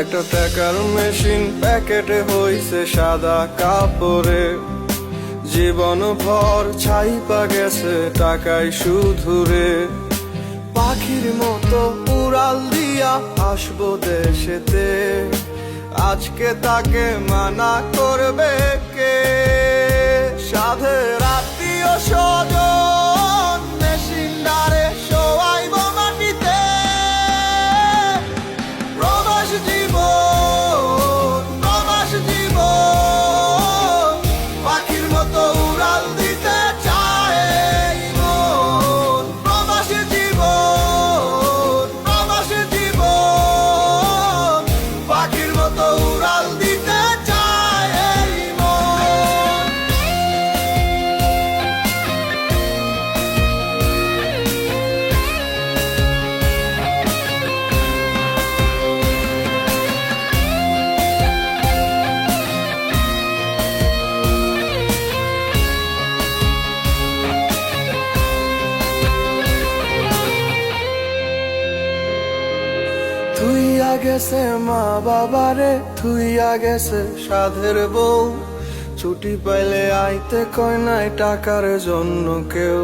একটা টাকার মেশিন, প্যাকেটে হইছে সাদা কাপড়ে। জীবন ভর ছাইপা গেছে টাকায় শুধুরে পাখির মতো উড়াল দিয়া আসব দেশেতে। আজকে তাকে মানা করবে কে? সাধে আত্মীয় স্বজন গেছে মা বাবারে, থুইয়া গেছে সাধের বউ। ছুটি পাইলে আইতে কয় নাই টাকার জন্য কেউ।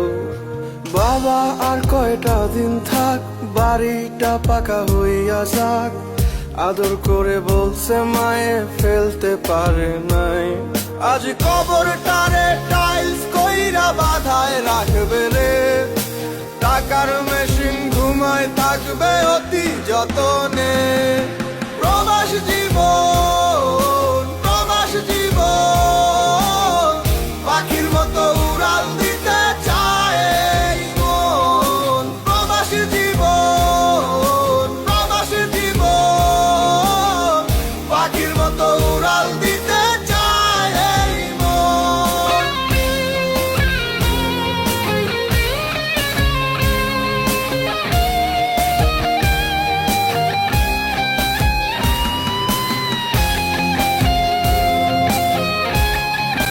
বাবা আর কয়টা দিন থাক, বাড়িটা পাকা হইয়া যাক। আদর করে বলছে মায়ে, ফেলতে পারে নাই। আজ কবর টারে টাইলস থাকবে অতি যতনে।